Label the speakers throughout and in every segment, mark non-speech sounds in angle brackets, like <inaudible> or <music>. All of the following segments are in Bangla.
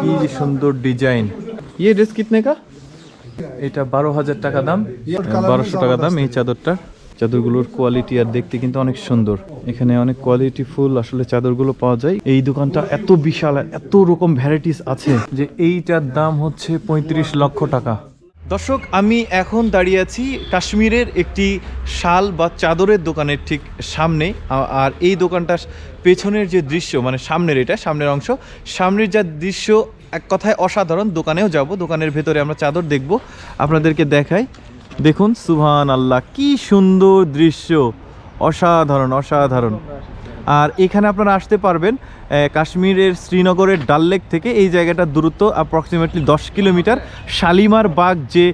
Speaker 1: কি সুন্দর ডিজাইন। ইয়ে ড্রেস কিতনে কা? এটা বারো হাজার টাকা দাম। বারোশো টাকা দাম এই চাদরটা। চাদরগুলোর কোয়ালিটি আর দেখতে কিন্তু অনেক সুন্দর। এখানে অনেক কোয়ালিটি ফুল আসলে চাদরগুলো পাওয়া যায়। এই দোকানটা এত বিশাল এত রকম ভ্যারাইটিস আছে যে এইটার দাম হচ্ছে পঁয়ত্রিশ লক্ষ টাকা। দর্শক, আমি এখন দাঁড়িয়ে আছি কাশ্মীরের একটি শাল বা চাদরের দোকানের ঠিক সামনে। আর এই দোকানটার পেছনের যে দৃশ্য মানে সামনের এটা, সামনের অংশ, সামনের যা দৃশ্য, এক কথায় অসাধারণ। দোকানেও যাব, দোকানের ভেতরে আমরা চাদর দেখব, আপনাদেরকে দেখাই। দেখুন সুহান আল্লাহ কি সুন্দর দৃশ্য। অসাধারণ অসাধারণ। আর এখানে আপনারা আসতে পারবেন কাশ্মীরের শ্রীনগরের ডাল লেক থেকে। এই জায়গাটার দূরত্ব অ্যাপ্রক্সিমেটলি দশ কিলোমিটার। শালিমার বাগ যে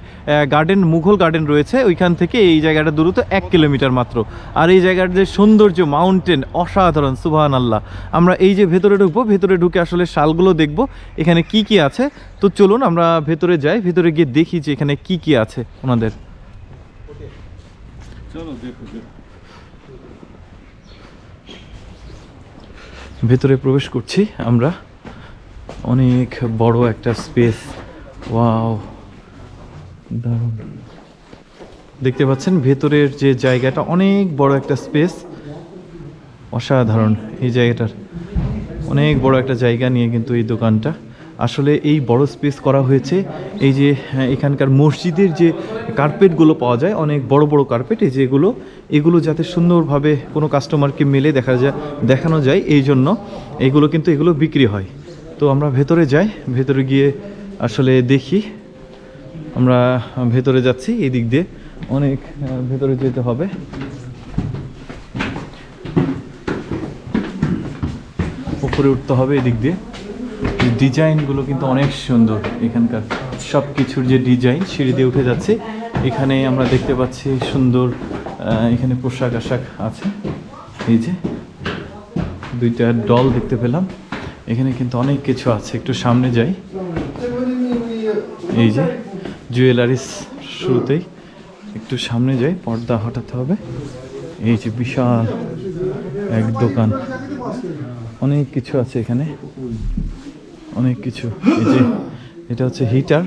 Speaker 1: গার্ডেন মুঘল গার্ডেন রয়েছে, ওইখান থেকে এই জায়গাটার দূরত্ব এক কিলোমিটার মাত্র। আর এই জায়গার যে সৌন্দর্য মাউন্টেন অসাধারণ সুবাহান আল্লাহ আমরা এই যে ভেতরে ঢুকবো, ভেতরে ঢুকে আসলে শালগুলো দেখব, এখানে কি কি আছে। তো চলুন, আমরা ভেতরে যাই, ভেতরে গিয়ে দেখি যে এখানে কি কি আছে ওনাদের ভেতরে প্রবেশ করছি আমরা। অনেক বড় একটা স্পেস ওয়াও দারুণ। দেখতে পাচ্ছেন, ভেতরের যে জায়গাটা, অনেক বড় একটা স্পেস অসাধারণ এই জায়গাটার। অনেক বড় একটা জায়গা নিয়ে কিন্তু এই দোকানটা। আসলে এই বড় স্পেস করা হয়েছে। এই যে হ্যাঁ, এখানকার মসজিদের যে কার্পেটগুলো পাওয়া যায় অনেক বড় বড় কার্পেট এই যেগুলো এগুলো যাতে সুন্দরভাবে কোনো কাস্টমারকে মেলে দেখা যায় দেখানো যায় এই জন্য এগুলো কিন্তু এগুলো বিক্রি হয়। তো আমরা ভেতরে যাই ভেতরে গিয়ে আসলে দেখি। আমরা ভেতরে যাচ্ছি এই দিক দিয়ে অনেক ভেতরে যেতে হবে। উপরে উঠতে হবে এদিক দিয়ে। ডিজাইনগুলো কিন্তু অনেক সুন্দর। এখানকার সব কিছুর যে ডিজাইন, সিঁড়ি দিয়ে উঠে যাচ্ছে। এখানে আমরা দেখতে পাচ্ছি সুন্দর এখানে পোশাক আশাক আছে। এই যে দুইটা ডল দেখতে পেলাম। এখানে কিন্তু অনেক কিছু আছে। একটু সামনে যাই। এই যে জুয়েলারিস শুরুতেই। একটু সামনে যাই, পর্দা হটাতে হবে। এই যে বিশাল এক দোকান। অনেক কিছু আছে এখানে। অনেক কিছু। এই যে, এটা হচ্ছে হিটার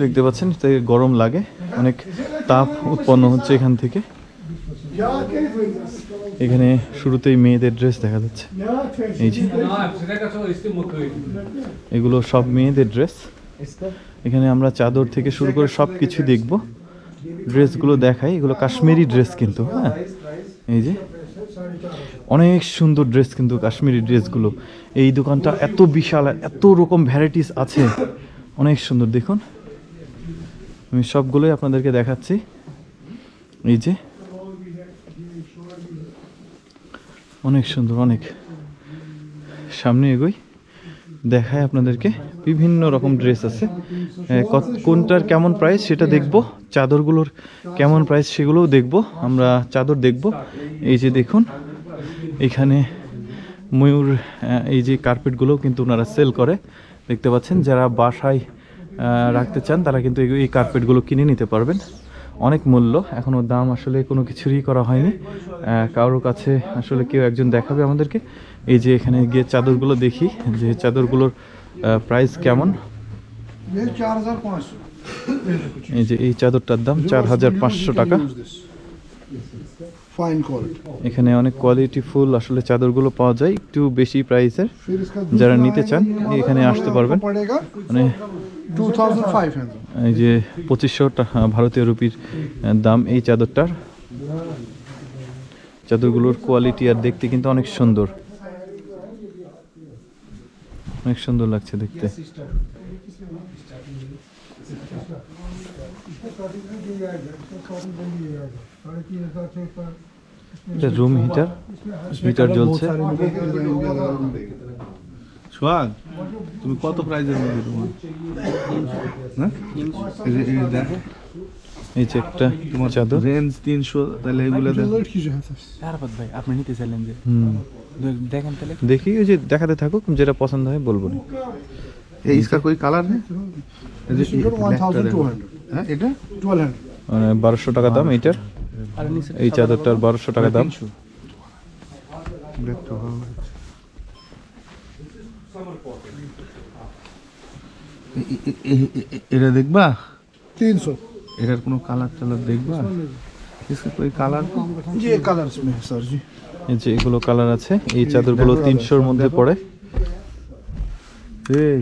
Speaker 1: দেখতে পাচ্ছেন এতে গরম লাগে। অনেক তাপ উৎপন্ন হচ্ছে এখান থেকে। এখানে শুরুতেই মেয়েদের ড্রেস দেখা যাচ্ছে। এই যে, এগুলো সব মেয়েদের ড্রেস এখানে আমরা চাদর থেকে শুরু করে সব কিছু দেখব ড্রেসগুলো দেখাই। এগুলো কাশ্মীরি ড্রেস কিন্তু হ্যাঁ। এই যে অনেক সুন্দর ড্রেস কিন্তু কাশ্মীরি ড্রেসগুলো এই দোকানটা এত বিশাল, এত রকম ভ্যারাইটিস আছে। অনেক সুন্দর, দেখুন। আমি সবগুলোই আপনাদেরকে দেখাচ্ছি। এই যে। অনেক সুন্দর, অনেক। সামনে এগোই। দেখায় আপনাদেরকে বিভিন্ন রকম ড্রেস আছে। কোনটার কেমন প্রাইস সেটা দেখব। চাদরগুলোর কেমন প্রাইস সেগুলোও দেখব। আমরা চাদর দেখব। এই যে দেখুন। এখানে ময়ূর এই যে কার্পেটগুলো কিন্তু ওনারা সেল করে দেখতে পাচ্ছেন যারা বাসায় রাখতে চান তারা কিন্তু এই কার্পেটগুলো কিনে নিতে পারবেন অনেক মূল্য এখনও দাম আসলে কোনো কিছুরই করা হয়নি কারোর কাছে আসলে কেউ একজন দেখাবে আমাদেরকে এই যে এখানে গিয়ে চাদরগুলো দেখি যে চাদরগুলোর প্রাইস কেমন এই যে এই চাদরটার দাম চার হাজার পাঁচশো টাকা এখানে অনেক কোয়ালিটি ফুল আসলে চাদরগুলো পাওয়া যায় একটু বেশি প্রাইসের যারা নিতে চান এখানে আসতে পারবেন। মানে এই যে পঁচিশশো ভারতীয় রুপির দাম এই চাদরটার। চাদরগুলোর কোয়ালিটি আর দেখতে কিন্তু অনেক সুন্দর। অনেক সুন্দর লাগছে দেখতে। এটা রুম হিটার হিটার জ্বলছে?
Speaker 2: সোহাগ তুমি কত প্রাইজের মধ্যে হ্যাঁ? দেখো
Speaker 1: এই যে একটা তোমার চাদর?
Speaker 2: রেঞ্জ তিনশো তাহলে এগুলো
Speaker 3: তারপর ভাই আপনি নিতে চাইলেন যে? দেখেন তাহলে।
Speaker 1: দেখি ওই যে দেখাতে থাকুক যেটা পছন্দ হয় বলব না।
Speaker 2: এই इसका कोई कलर है এই যে এই
Speaker 4: वन
Speaker 2: black টা
Speaker 4: थाउजेंड टू
Speaker 2: দেখো।
Speaker 4: हंड्रेड
Speaker 2: হ্যাঁ এটা
Speaker 4: ट्वेल्व हंड्रेड
Speaker 1: মানে বারোশো টাকা দাম এইটার
Speaker 3: আর নিচে
Speaker 1: এই চাদরটার বারোশো টাকা দাম
Speaker 2: ব্ল্যাক তো ভালো এ- এ- এ- এ- এ- এটা দেখবা
Speaker 4: तीन सौ
Speaker 2: এটার কোনো কালার টালার দেখবা इसका कोई কালার
Speaker 4: ये कलर्स में है सर जी
Speaker 1: এই যে এগুলো কালার আছে এই চাদরগুলো তিনশোর মধ্যে পড়ে
Speaker 2: এই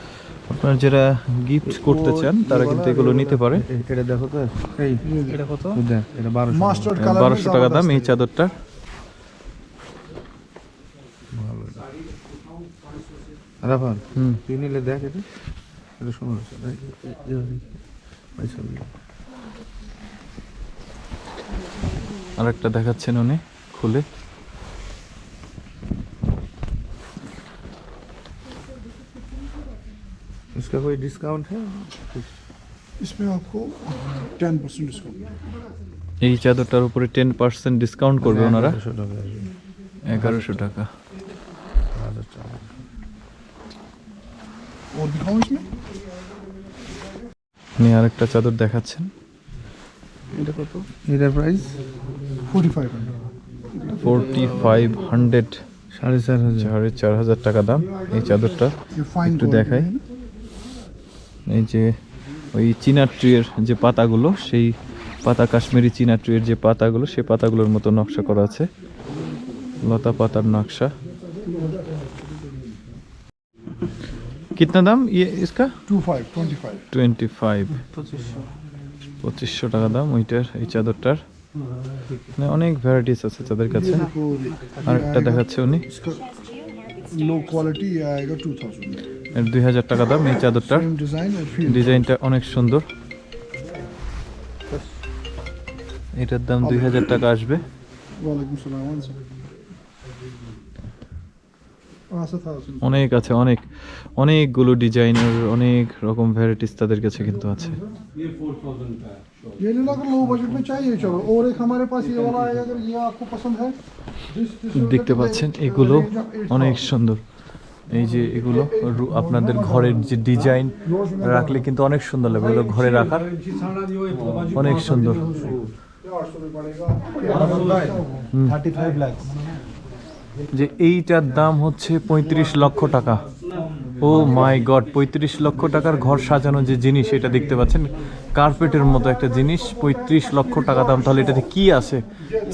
Speaker 1: আপনারা যারা গিফট করতে চান তারা কিন্তু এগুলো নিতে পারে
Speaker 2: এটা দেখো তো এই। এটা কত? এটা
Speaker 1: 1200 টাকা। দাম এই চাদরটা। আর
Speaker 2: একটা নিলে এটা।
Speaker 1: দেখাচ্ছেন উনি খুলে।
Speaker 2: इसका कोई डिस्काउंट है
Speaker 4: इसमें आपको टेन परसेंट डिस्काउंट
Speaker 1: এই চাদরটার উপরে টেন পার্সেন্ট ডিসকাউন্ট করবে ওনারা
Speaker 2: এগারোশো টাকা আসবে।
Speaker 1: এগারোশো টাকা
Speaker 2: হাজার টাকা।
Speaker 4: और दिखाऊं इसमें
Speaker 1: উনি আরেকটা চাদর দেখাচ্ছেন
Speaker 2: এটা কত এটার price
Speaker 4: forty five hundred
Speaker 1: forty five hundred
Speaker 2: সাড়ে চার হাজার
Speaker 1: সাড়ে চার হাজার টাকা দাম এই চাদরটা
Speaker 4: ये फाइन
Speaker 1: একটু দেখাই এই যে ওই চীনা ট্রিয়ের যে পাতাগুলো সেই পাতা কাশ্মীরি চীনা ট্রিয়ের যে পাতাগুলো সে পাতাগুলোর মতো নকশা করা আছে। লতা পাতার নকশা। কিতনা দাম ইয়ে ইসকা? টোয়েন্টি ফাইভ পঁচিশশো টাকা দাম ওইটার এই চাদরটার। অনেক ভ্যারাইটিস আছে তাদের কাছে। আর একটা দেখাচ্ছে উনি।
Speaker 4: লো
Speaker 1: কোয়ালিটি দুই হাজার টাকা দাম এই চাদরটার। ডিজাইনটা অনেক সুন্দর। এটার দাম দুই হাজার টাকা আসবে। অনেক আছে অনেক। অনেকগুলো ডিজাইনের অনেক রকম ভ্যারাইটিস তাদের কাছে কিন্তু আছে। দেখতে পাচ্ছেন এগুলো অনেক সুন্দর। এই যে এগুলো আপনাদের ঘরের যে ডিজাইন, রাখলে কিন্তু অনেক সুন্দর লাগবে এগুলো ঘরে রাখার অনেক সুন্দর। যে এইটার দাম হচ্ছে পঁয়ত্রিশ লক্ষ টাকা। ও মাই গড, পঁয়ত্রিশ লক্ষ টাকার ঘর সাজানো যে জিনিস, এটা দেখতে পাচ্ছেন? কার্পেটের মতো একটা জিনিস, পঁয়ত্রিশ লক্ষ টাকা দাম। তাহলে এটাতে কি আছে?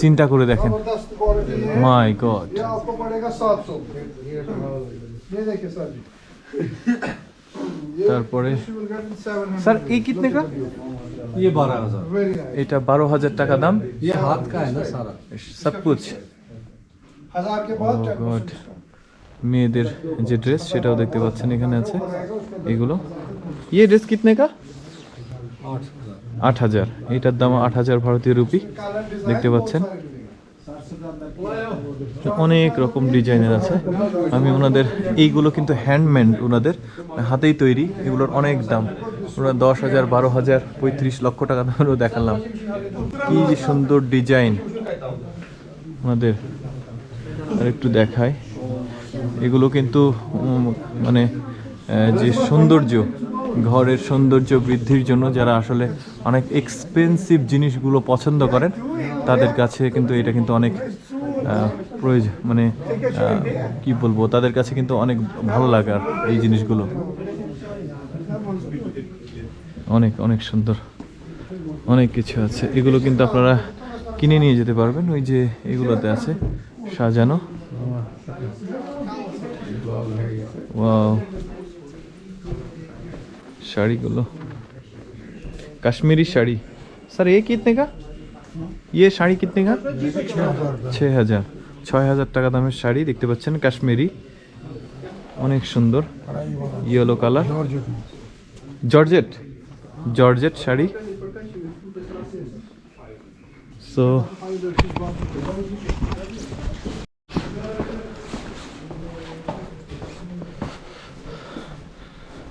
Speaker 1: চিন্তা করে দেখেন। মাই গড।
Speaker 4: ये आपको पड़ेगा सात सौ <coughs> ये देखिए सर जी
Speaker 1: তারপরে
Speaker 4: You will get in 700
Speaker 1: sir এই কিতনে কা
Speaker 5: ये बारह हजार
Speaker 4: Very nice.
Speaker 1: এটা বারো হাজার টাকা দাম
Speaker 5: ये हाथ का है ना सारा
Speaker 1: সব কুছ
Speaker 4: हजार के बाद
Speaker 1: Oh,
Speaker 4: 10%
Speaker 1: God.
Speaker 4: discount.
Speaker 1: মেয়েদের যে ড্রেস সেটাও দেখতে পাচ্ছেন এখানে আছে এগুলো ইয়ে ড্রেস কিতনে কা
Speaker 5: आठ हजार
Speaker 1: আট হাজার এইটার দাম আট হাজার ভারতীয় রুপি
Speaker 4: Colour design
Speaker 1: দেখতে পাচ্ছেন
Speaker 4: बहुत सारे मिलेंगे।
Speaker 1: অনেক রকম ডিজাইনের আছে। আমি ওনাদের, এইগুলো কিন্তু হ্যান্ডমেড ওনাদের, হাতেই তৈরি, এগুলোর অনেক দাম। ওরা দশ হাজার, বারো হাজার, পঁয়ত্রিশ লক্ষ টাকা দামেরও দেখালাম। কি সুন্দর ডিজাইন ওনাদের। আর একটু দেখায় এগুলো কিন্তু মানে যে সৌন্দর্য, ঘরের সৌন্দর্য বৃদ্ধির জন্য যারা আসলে অনেক এক্সপেন্সিভ জিনিসগুলো পছন্দ করেন, তাদের কাছে কিন্তু এটা কিন্তু অনেক প্রয়োজন মানে কি বলব, তাদের কাছে কিন্তু অনেক ভালো লাগার এই জিনিসগুলো। অনেক অনেক সুন্দর। অনেক কিছু আছে। এগুলো কিন্তু আপনারা কিনে নিয়ে যেতে পারবেন। ওই যে এগুলোতে আছে, সাজানো। শাড়িগুলো। কাশ্মীরি শাড়ি। স্যার, এ কিতনে কা ইয়ে শাড়ি কিতনে কা ছয় হাজার ছয় হাজার টাকা দামের শাড়ি দেখতে পাচ্ছেন কাশ্মীরি অনেক সুন্দর yellow colour georgette georgette sari so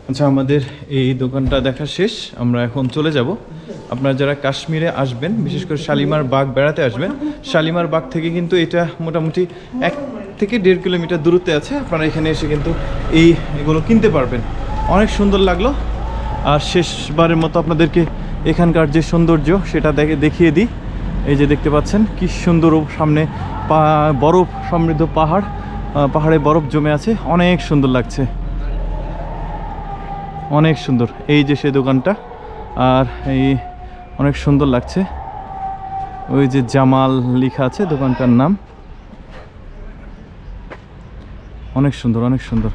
Speaker 1: আচ্ছা আমাদের এই দোকানটা দেখা শেষ। আমরা এখন চলে যাব। আপনারা যারা কাশ্মীরে আসবেন, বিশেষ করে শালিমার বাগ বেড়াতে আসবেন, শালিমার বাগ থেকে কিন্তু এটা মোটামুটি এক থেকে দেড় কিলোমিটার দূরত্বে আছে। আপনারা এখানে এসে কিন্তু এই এগুলো কিনতে পারবেন। অনেক সুন্দর লাগল। আর শেষবারের মতো আপনাদেরকে এখানকার যে সৌন্দর্য, সেটা দেখে দেখিয়ে দিই। এই যে দেখতে পাচ্ছেন, কি সুন্দর সামনে বরফ, সমৃদ্ধ পাহাড়। পাহাড়ে বরফ জমে আছে। অনেক সুন্দর লাগছে। অনেক সুন্দর। এই যে সে দোকানটা, আর এই অনেক সুন্দর লাগছে। ওই যে জামাল লেখা আছে দোকানটার নাম। অনেক সুন্দর অনেক সুন্দর।